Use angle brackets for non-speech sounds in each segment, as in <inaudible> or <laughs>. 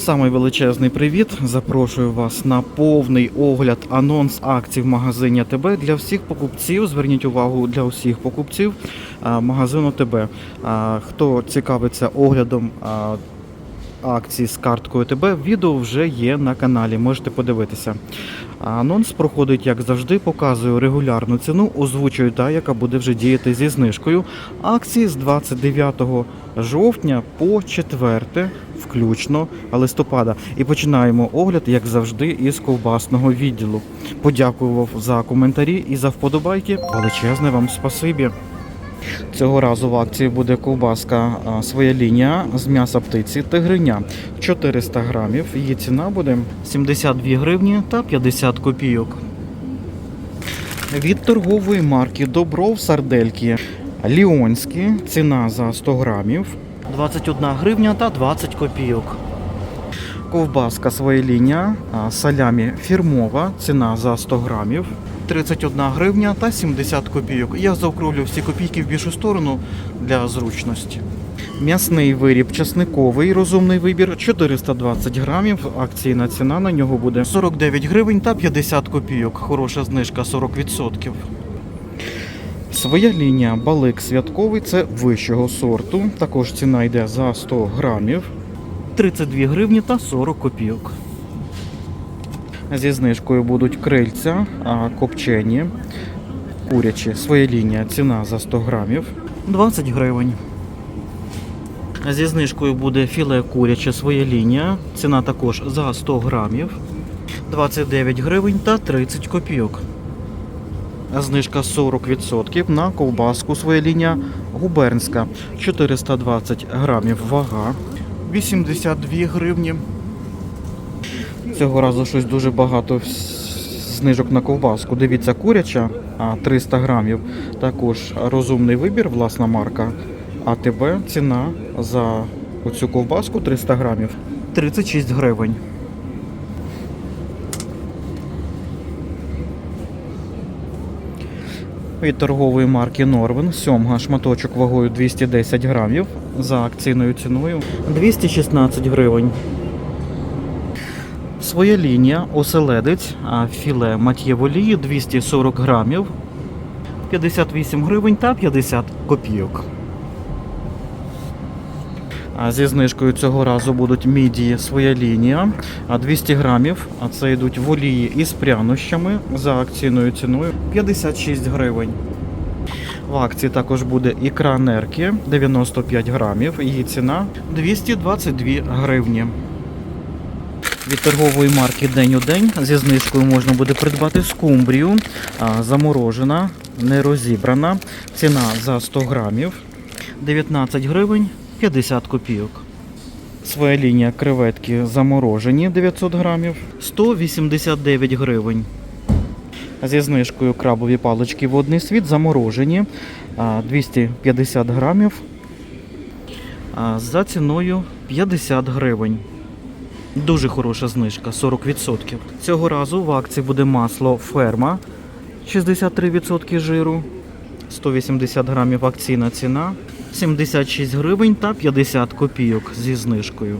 Самий величезний привіт. Запрошую вас на повний огляд анонс акцій в магазині ТБ для всіх покупців. Зверніть увагу для усіх покупців магазину ТБ. Хто цікавиться оглядом а, акцій з карткою ТБ, відео вже є на каналі. Можете подивитися. Анонс проходить, як завжди, показую регулярну ціну, озвучую та, яка буде вже діяти зі знижкою. Акції з 29 жовтня по 4 включно листопада. І починаємо огляд, як завжди, із ковбасного відділу. Подякував за коментарі і за вподобайки. Величезне вам спасибі. Цього разу в акції буде ковбаска своя лінія з м'яса птиці тигриня 400 грамів. Її ціна буде 72 гривні та 50 копійок. Від торгової марки Добров сардельки Ліонські ціна за 100 грамів 21 гривня та 20 копійок. Ковбаска своя лінія, салямі фірмова, ціна за 100 грамів 31 гривня та 70 копійок. Я заокруглю всі копійки в більшу сторону для зручності. М'ясний виріб часниковий, розумний вибір 420 грамів. Акційна ціна на нього буде 49 гривень та 50 копійок. Хороша знижка 40%. Своя лінія балик святковий це вищого сорту. Також ціна йде за 100 грамів. 32 гривні та 40 копійок. Зі знижкою будуть крильця, копчені, курячі. Своя лінія ціна за 100 грамів 20 гривень. Зі знижкою буде філе куряче своя лінія. Ціна також за 100 грамів 29 гривень та 30 копійок. Знижка 40% на ковбаску своя лінія губернська 420 грамів вага 82 гривні. Цього разу щось дуже багато знижок на ковбаску. Дивіться, куряча 300 грамів. Також розумний вибір, власна марка. АТБ ціна за оцю ковбаску 300 грамів 36 гривень. Від торгової марки Норвен сьомга шматочок вагою 210 грамів за акційною ціною 216 гривень. Своя лінія оселедець, філе мат'є в олії 240 грамів 58 гривень та 50 копійок. Зі знижкою цього разу будуть мідії своя лінія, 200 грамів, а це йдуть в олії із прянощами за акційною ціною 56 гривень. В акції також буде ікра нерки 95 грамів, її ціна 222 гривні. Від торгової марки День у день зі знижкою можна буде придбати скумбрію, заморожена, не розібрана. Ціна за 100 грамів 19 гривень 50 копійок. Своя лінія креветки заморожені 900 грамів 189 гривень. Зі знижкою крабові палички водний світ заморожені 250 грамів за ціною 50 гривень. Дуже хороша знижка 40%. Цього разу в акції буде масло ферма 63% жиру, 180 грамів акційна ціна, 76 гривень та 50 копійок зі знижкою.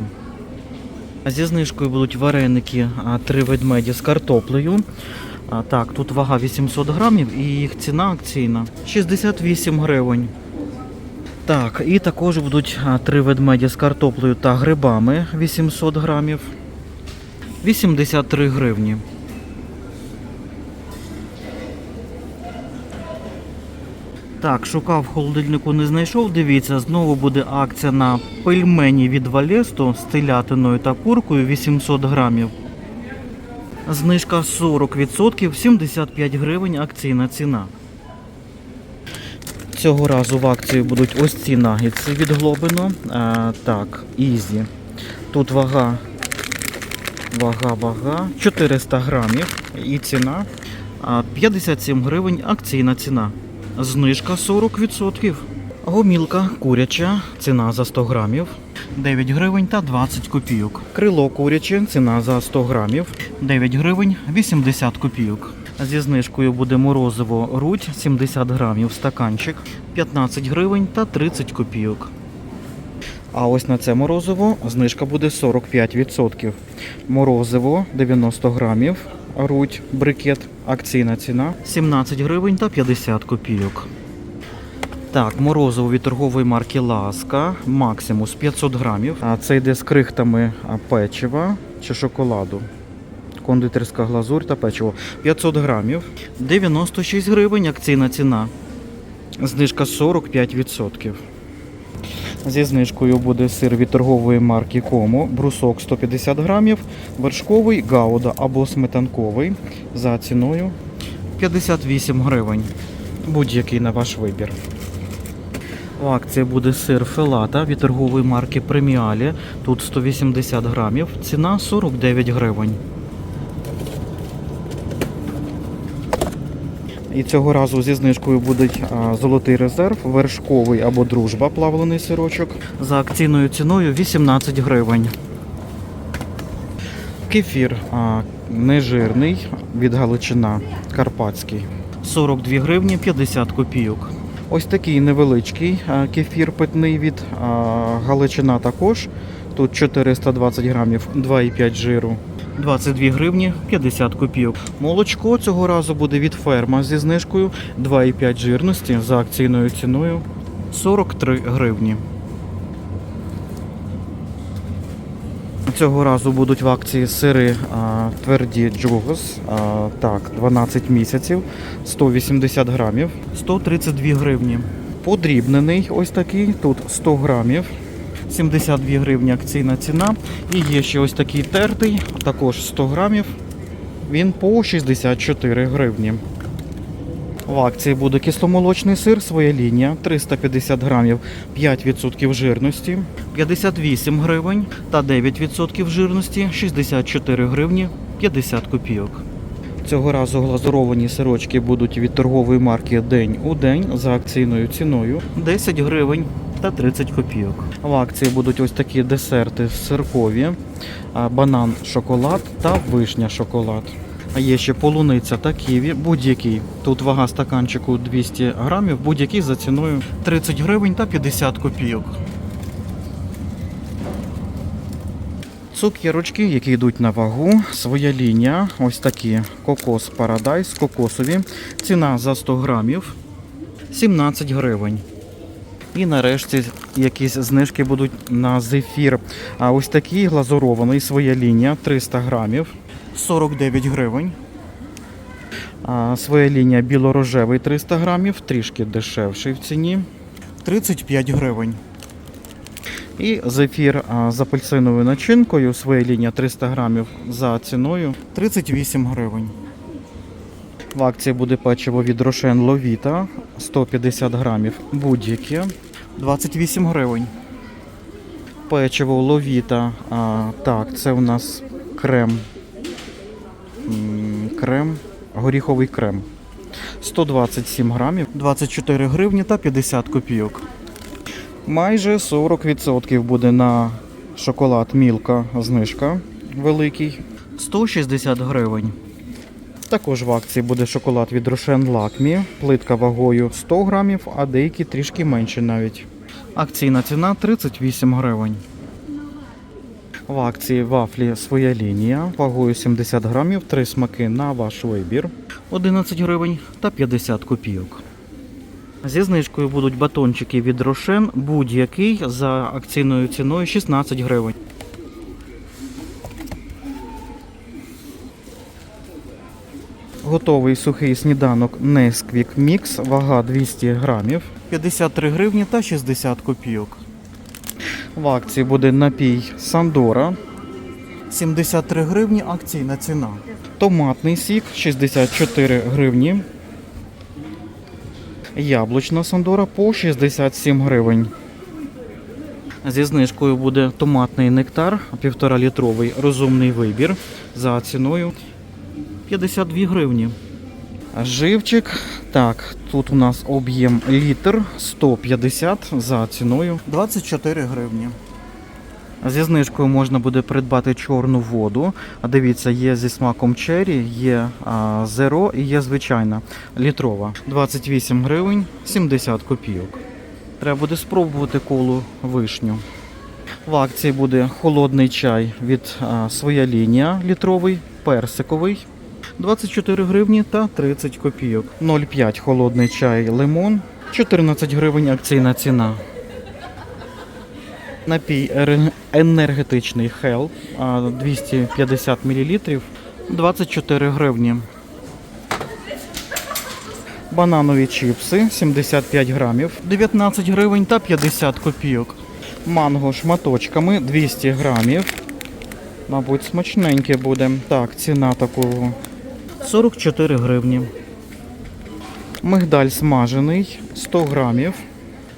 Зі знижкою будуть вареники три ведмеді з картоплею. Так, тут вага 800 грамів і їх ціна акційна 68 гривень. Так, і також будуть три ведмеді з картоплею та грибами 800 грамів. 83 гривні. Так, шукав в холодильнику, не знайшов. Дивіться, знову буде акція на пельмені від Валесто з телятиною та куркою 800 грамів. Знижка 40%, 75 гривень акційна ціна. Цього разу в акції будуть ось ці нагідці від Глобино. А, так, Ізі. Тут вага, вага, вага 400 грамів і ціна 57 гривень акційна ціна. Знижка 40%. Гомілка куряча, ціна за 100 грамів 9 гривень та 20 копійок. Крило куряче, ціна за 100 грамів 9 гривень 80 копійок. Зі знижкою буде морозиво рудь 70 грамів стаканчик 15 гривень та 30 копійок. А ось на це морозиво знижка буде 45%. Морозиво 90 грамів, руть, брикет, акційна ціна 17 гривень та 50 копійок. Так, морозиво від торгової марки Ласка, максимус 500 грамів. А це йде з крихтами печива чи шоколаду. Кондитерська глазурь та печиво 500 грамів. 96 гривень акційна ціна. Знижка 45%. Зі знижкою буде сир від торгової марки Комо, брусок 150 грамів, вершковий гауда або сметанковий за ціною 58 гривень. Будь-який на ваш вибір. У акції буде сир фелата від торгової марки Преміалі. Тут 180 грамів, ціна 49 гривень. І цього разу зі знижкою будуть золотий резерв, вершковий або дружба плавлений сирочок за акційною ціною 18 гривень. Кефір нежирний від Галичина Карпатський 42 гривні 50 копійок. Ось такий невеличкий кефір питний від Галичина також. Тут 420 грамів 2,5 жиру. 22 гривні 50 копійок. Молочко цього разу буде від ферма зі знижкою 2,5 жирності за акційною ціною 43 гривні. Цього разу будуть в акції сири а, тверді джугос. А, так, 12 місяців, 180 грамів, 132 гривні. Подрібнений ось такий, тут 100 грамів, 72 гривні акційна ціна. І є ще ось такий тертий, також 100 грамів. Він по 64 гривні. В акції буде кисломолочний сир, своя лінія, 350 грамів, 5% жирності, 58 гривень та 9% жирності, 64 гривні, 50 копійок. Цього разу глазуровані сирочки будуть від торгової марки День у день за акційною ціною 10 гривень та 30 копійок. В акції будуть ось такі десерти сиркові, банан шоколад та вишня шоколад. А є ще полуниця та ківі, будь-який. Тут вага стаканчику 200 грамів, будь-який за ціною 30 гривень та 50 копійок. Цукерочки, які йдуть на вагу, своя лінія. Ось такі кокос Парадайс, кокосові. Ціна за 100 грамів 17 гривень. І нарешті якісь знижки будуть на зефір. А ось такий глазурований, своя лінія 300 грамів 49 гривень. А, своя лінія білорожевий 300 грамів, трішки дешевший в ціні 35 гривень. І зефір з апельсиновою начинкою, своя лінія 300 грамів за ціною 38 гривень. В акції буде печиво від Рошен Ловіта 150 грамів будь-яке 28 гривень. Печиво Ловіта. А, так, це у нас крем. Крем, горіховий крем. 127 грамів, 24 гривні та 50 копійок. Майже 40% буде на шоколад Мілка знижка великий. 160 гривень. Також в акції буде шоколад від Рошен Лакмі, плитка вагою 100 грамів, а деякі трішки менше навіть. Акційна ціна 38 гривень. В акції вафлі своя лінія, вагою 70 грамів, три смаки на ваш вибір, 11 гривень та 50 копійок. Зі знижкою будуть батончики від Рошен, будь-який за акційною ціною 16 гривень. Готовий сухий сніданок Nesquik Mix, вага 200 грамів, 53 гривні та 60 копійок. В акції буде напій Сандора. 73 гривні акційна ціна. Томатний сік 64 гривні. Яблучна Сандора по 67 гривень. Зі знижкою буде томатний нектар, 1,5 літровий розумний вибір за ціною 52 гривні. Живчик. Так, тут у нас об'єм літр 150 за ціною 24 гривні. Зі знижкою можна буде придбати чорну воду. А дивіться, є зі смаком чері, є а, зеро і є звичайна літрова. 28 гривень 70 копійок. Треба буде спробувати колу вишню. В акції буде холодний чай від а, своя лінія літровий, персиковий. 24 гривні та 30 копійок. 0,5 холодний чай лимон, 14 гривень акційна ціна. Напій енергетичний Хел 250 мл 24 гривні. Бананові чіпси 75 грамів 19 гривень та 50 копійок. Манго шматочками 200 грамів. Мабуть, смачненьке буде. Так, ціна такого 44 гривні. Мигдаль смажений 100 грамів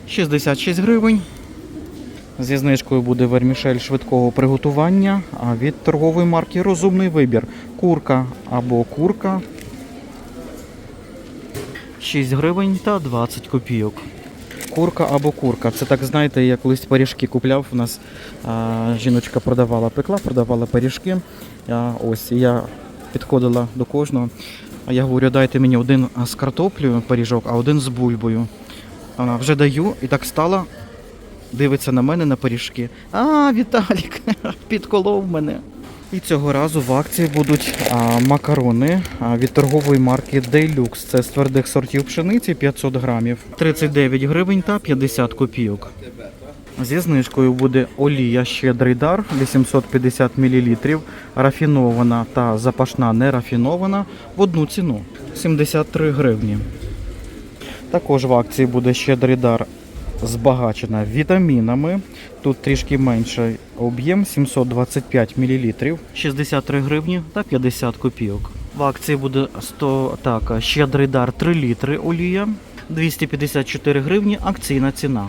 66 гривень. Зі знижкою буде вермішель швидкого приготування, а від торгової марки Розумний вибір. Курка або курка 6 гривень та 20 копійок. Курка або курка. Це так знаєте, я колись пиріжки купляв. У нас а, жіночка продавала, пекла, продавала пиріжки. А, ось я підходила до кожного. А я говорю, дайте мені один з картоплею пиріжок, а один з бульбою. Вона вже даю і так стала, дивиться на мене на пиріжки. А, Віталік, <laughs> підколов мене. І цього разу в акції будуть а, макарони а, від торгової марки Deluxe. Це з твердих сортів пшениці 500 грамів. 39 гривень та 50 копійок. Зі знижкою буде олія щедрий дар 850 мл, рафінована та запашна нерафінована в одну ціну 73 гривні. Також в акції буде щедрий дар збагачена вітамінами. Тут трішки менший об'єм 725 мл, 63 гривні та 50 копійок. В акції буде 100, так, щедрий дар 3 літри олія, 254 гривні акційна ціна.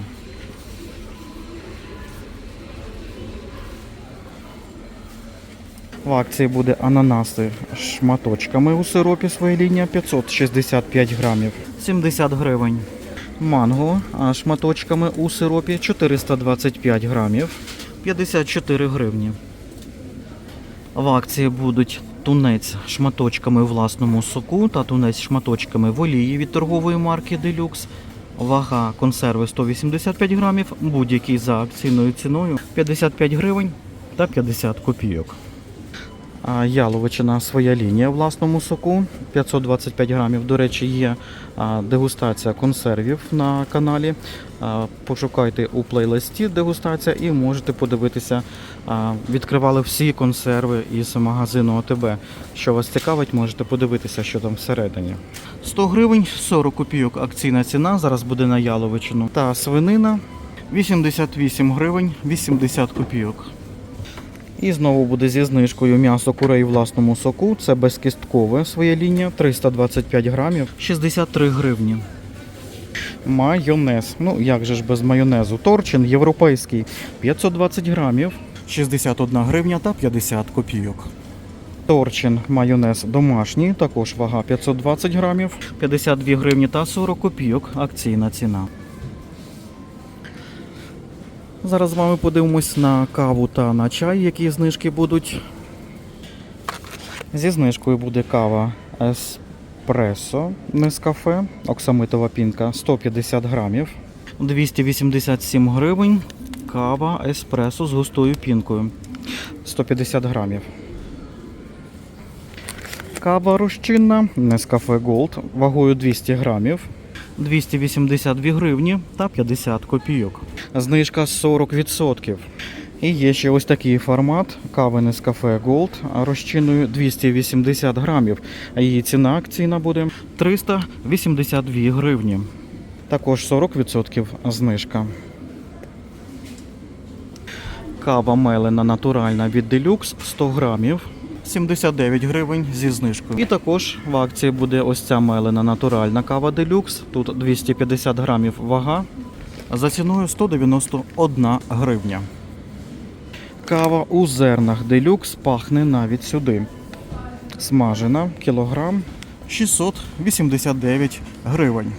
В акції буде ананаси шматочками у сиропі своя лінія 565 грамів, 70 гривень. Манго шматочками у сиропі 425 грамів, 54 гривні. В акції будуть тунець шматочками у власному соку та тунець шматочками в олії від торгової марки Deluxe. Вага консерви 185 грамів, будь-який за акційною ціною 55 гривень та 50 копійок. Яловичина своя лінія в власному соку 525 грамів. До речі, є дегустація консервів на каналі. Пошукайте у плейлисті дегустація і можете подивитися. Відкривали всі консерви із магазину ОТБ. Що вас цікавить, можете подивитися, що там всередині. 100 гривень 40 копійок акційна ціна. Зараз буде на яловичину. Та свинина 88 гривень 80 копійок. І знову буде зі знижкою м'ясо курей у власному соку. Це безкісткове своя лінія 325 грамів, 63 гривні. Майонез. Ну як же ж без майонезу? Торчин європейський 520 грамів, 61 гривня та 50 копійок. Торчин майонез домашній, також вага 520 грамів, 52 гривні та 40 копійок. Акційна ціна. Зараз з вами подивимось на каву та на чай, які знижки будуть. Зі знижкою буде кава еспресо Нескафе, оксамитова пінка 150 грамів, 287 гривень. Кава еспресо з густою пінкою 150 грамів. Кава розчинна Нескафе Gold вагою 200 грамів. 282 гривні та 50 копійок. Знижка 40%. І є ще ось такий формат кави Nescafe Gold розчиною 280 грамів. Її ціна акційна буде 382 гривні. Також 40% знижка. Кава мелена натуральна від Deluxe 100 грамів. 79 гривень зі знижкою. І також в акції буде ось ця мелена натуральна кава Deluxe. Тут 250 грамів вага. За ціною 191 гривня. Кава у зернах Deluxe пахне навіть сюди. Смажена кілограм 689 гривень.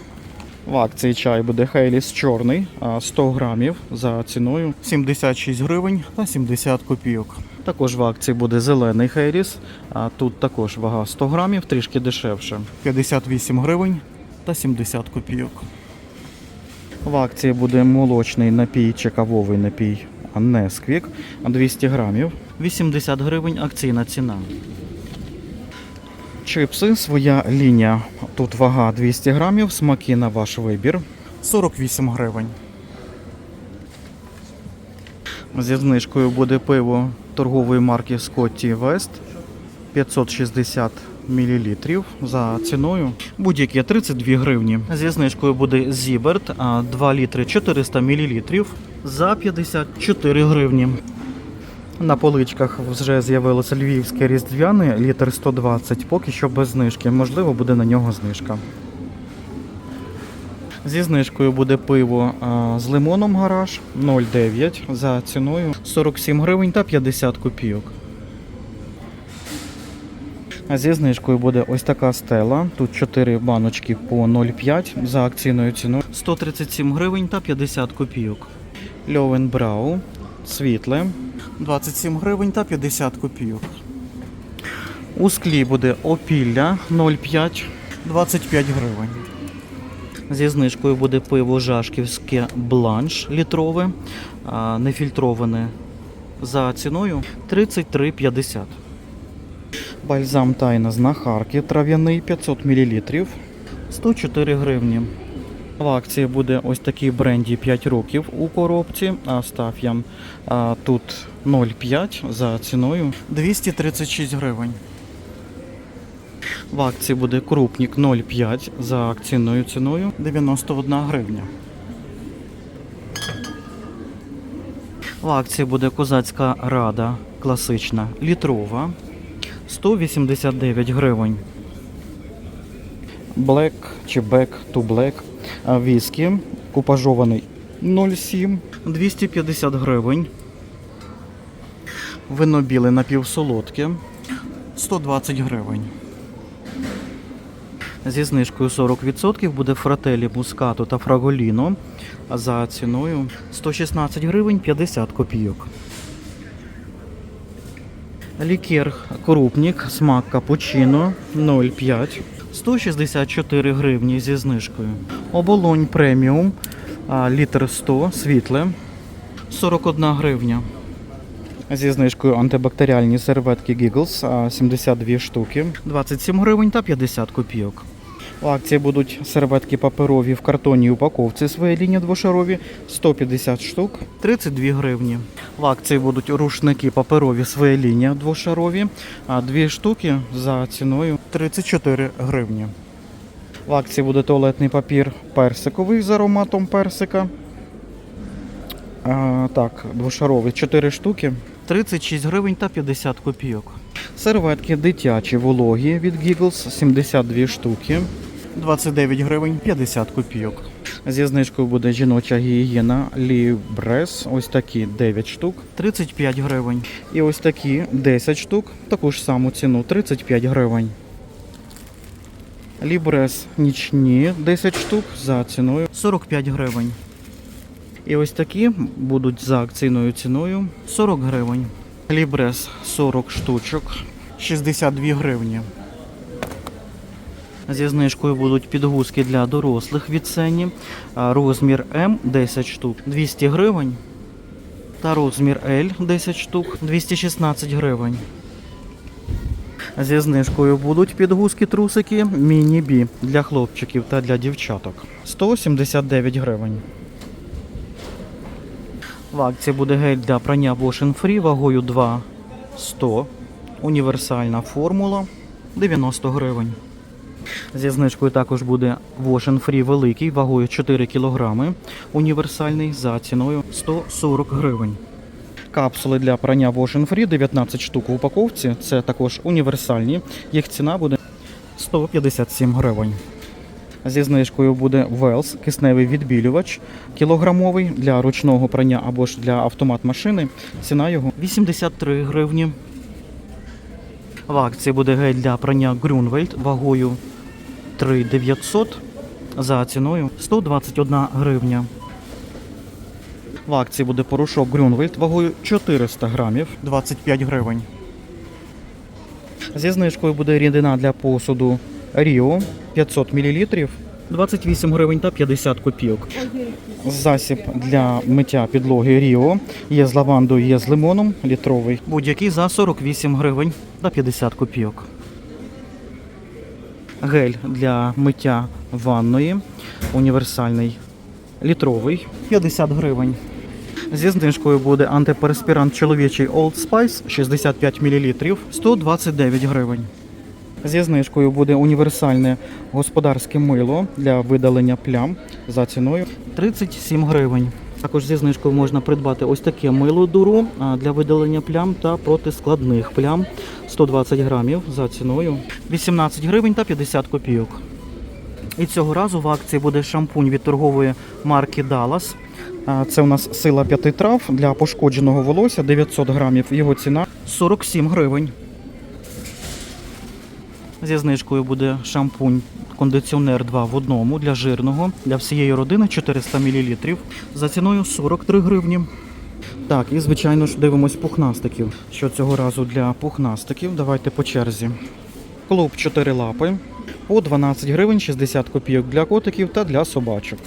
В акції чай буде Хейліс чорний, 100 грамів за ціною 76 гривень та 70 копійок. Також в акції буде зелений Хейліс, а тут також вага 100 грамів, трішки дешевше. 58 гривень та 70 копійок. В акції буде молочний напій чи кавовий напій Несквік 200 грамів, 80 гривень акційна ціна. Чипси, своя лінія. Тут вага 200 грамів, смаки на ваш вибір. 48 гривень. Зі знижкою буде пиво торгової марки Scotty West 560 мл за ціною. Будь-які 32 гривні. Зі знижкою буде Зіберт 2 літри 400 мл за 54 гривні. На поличках вже з'явилося львівське різдвяне, літр 120, поки що без знижки. Можливо, буде на нього знижка. Зі знижкою буде пиво з лимоном гараж 0,9 за ціною 47 гривень та 50 копійок. Зі знижкою буде ось така стела. Тут 4 баночки по 0,5 за акційною ціною 137 гривень та 50 копійок. Льовен Брау світле 27 гривень та 50 копійок. У склі буде опілля 0,5 25 гривень. Зі знижкою буде пиво Жашківське бланш літрове, нефільтроване за ціною 33,50. Бальзам тайна з нахарки трав'яний 500 мл 104 гривні. В акції буде ось такий бренді 5 років у коробці, а стаф'я а, тут 0,5 за ціною 236 гривень. В акції буде крупник 0,5 за акційною ціною 91 гривня. В акції буде козацька рада класична літрова 189 гривень. Black чи Back to Black віскі купажований 0,7 250 гривень. Вино біле напівсолодке 120 гривень. Зі знижкою 40% буде фрателі мускату та фраголіно за ціною 116 гривень 50 копійок. Лікер Крупнік, смак капучино 0,5 164 гривні зі знижкою. Оболонь преміум літр 100 світле 41 гривня. Зі знижкою антибактеріальні серветки Giggles 72 штуки 27 гривень та 50 копійок. В акції будуть серветки паперові в картонній упаковці своєї лінії двошарові 150 штук 32 гривні. В акції будуть рушники паперові своєї лінії двошарові, а дві штуки за ціною 34 гривні. В акції буде туалетний папір персиковий з ароматом персика. А, так, двошаровий 4 штуки 36 гривень та 50 копійок. Серветки дитячі вологі від Giggles 72 штуки. 29 гривень 50 копійок. Зі знижкою буде жіноча гігієна Libres, ось такі 9 штук, 35 гривень. І ось такі 10 штук, таку ж саму ціну 35 гривень. Libres нічні 10 штук за ціною 45 гривень. І ось такі будуть за акційною ціною 40 гривень. Libres 40 штучок, 62 гривні. Зі знижкою будуть підгузки для дорослих від Сені. Розмір М 10 штук 200 гривень. Та розмір L 10 штук 216 гривень. Зі знижкою будуть підгузки трусики міні-бі для хлопчиків та для дівчаток 179 гривень. В акції буде гель для прання Wash Free вагою 2 100. Універсальна формула 90 гривень. Зі знижкою також буде Wash Free великий вагою 4 кг. Універсальний за ціною 140 гривень. Капсули для прання Wash Free 19 штук в упаковці. Це також універсальні. Їх ціна буде 157 гривень. Зі знижкою буде Wells кисневий відбілювач кілограмовий для ручного прання або ж для автомат машини. Ціна його 83 гривні. В акції буде гель для прання Grunwald вагою 3900 за ціною 121 гривня. В акції буде порошок Grunwald вагою 400 грамів 25 гривень. Зі знижкою буде рідина для посуду Rio 500 мл 28 гривень та 50 копійок. Засіб для миття підлоги Ріо. Є з лавандою, є з лимоном, літровий. Будь-який за 48 гривень та 50 копійок. Гель для миття ванної. Універсальний літровий 50 гривень. Зі знижкою буде антиперспірант чоловічий Old Spice 65 мл 129 гривень. Зі знижкою буде універсальне господарське мило для видалення плям за ціною 37 гривень. Також зі знижкою можна придбати ось таке мило дуру для видалення плям та проти складних плям 120 грамів за ціною 18 гривень та 50 копійок. І цього разу в акції буде шампунь від торгової марки Dallas. Це у нас сила п'яти трав для пошкодженого волосся 900 грамів. Його ціна 47 гривень. Зі знижкою буде шампунь кондиціонер 2 в одному для жирного для всієї родини 400 мл за ціною 43 гривні. Так, і звичайно ж дивимось пухнастиків. Що цього разу для пухнастиків? Давайте по черзі. Клуб 4 лапи по 12 гривень 60 копійок для котиків та для собачок.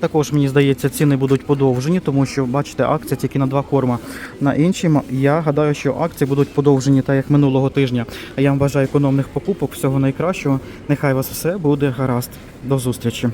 Також мені здається, ціни будуть подовжені, тому що бачите, акція тільки на два корма. На інші я гадаю, що акції будуть подовжені так як минулого тижня. А я вам бажаю економних покупок, всього найкращого. Нехай вас все буде гаразд. До зустрічі.